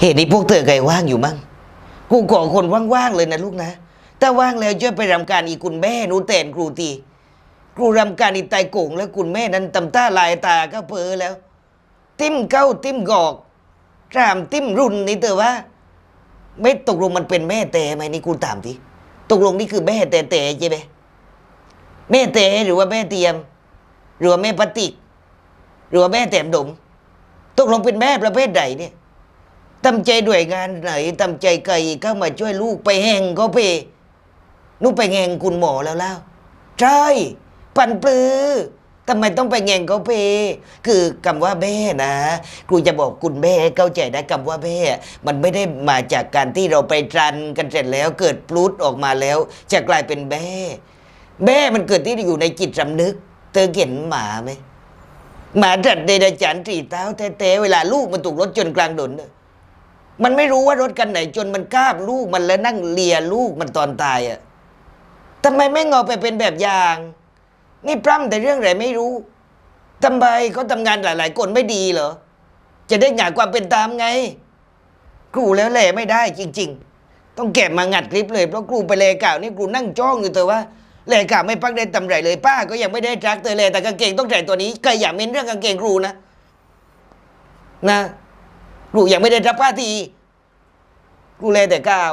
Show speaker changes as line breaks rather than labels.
เหตุนี้พวกเธอเคยว่างอยู่มั้งกูขอคนว่างๆเลยนะลูกนะถ้าว่างแล้วช่วยไปรำการอีคุณแม่หนูเตนครูทีครูรำการอีไตโกงแล้วคุณแม่นั้นตำต้าลายตาก็เพอแล้ว ติ้มเก้าติ้มกอกรามติ้มรุ่นนี่เตอว่า ไม่ตกลงมันเป็นแม่แต่ไหมนี่กูถามทีตกลงนี่คือแม่แต่แต่ใช่ไหมแม่แต่หรือว่าแม่เทียม หรือว่าแม่ปฏิก หรือว่าแม่แต้มดมตกลงเป็นแม่ประเภทใดเนี่ย ตั้ใจด้วยงานไหนตั้ใจไก่เข้ามาช่วยลูกไปแห่งก็ไปนูกไปแห่งคุณหมอแล้วแล้วใช่ปันปลือทำไมต้องไปแง่งเขาเพ คือคำว่าแม่นะครูจะบอกคุณแม่เข้าใจนะคำว่าแม่มันไม่ได้มาจากการที่เราไปตรันกันเสร็จแล้วเกิดปลุดออกมาแล้ว จะกลายเป็นแม่แม่มันเกิดที่อยู่ในจิตสำนึก เธอเห็นหมาไหมหมาจัดเดรัจฉานตีเท้าแท้ๆเวลาลูกมันถูกรถจนกลางถนนน่ะ มันไม่รู้ว่ารถกันไหน จนมันก้าบลูกมันแล้วนั่งเลียลูกมันตอนตายอะทำไมไม่งเอาไปเป็นแบบอย่าง นี่พร่ำแต่เรื่องอะไรไม่รู้ทำไมเขาทำงานหลาย ๆ คนไม่ดีเหรอ จะได้งานความเป็นตามไงครูแล้วแหล่ไม่ได้จริง ๆ ต้องเก็บมางัดคลิปเลยเพราะครูไปเลก่าวนี่ครูนั่งจ้องอยู่แต่ว่าเลก่าวไม่ปักได้ตำไรเลยป้าก็ยังไม่ได้จักเตยเลยแต่กางเกงต้องใส่ตัวนี้ก็อย่าเม้นเรื่องกางเกงครูนะ นะ ลูกยังไม่ได้รับผ้าทีครูเลแต่ก้าว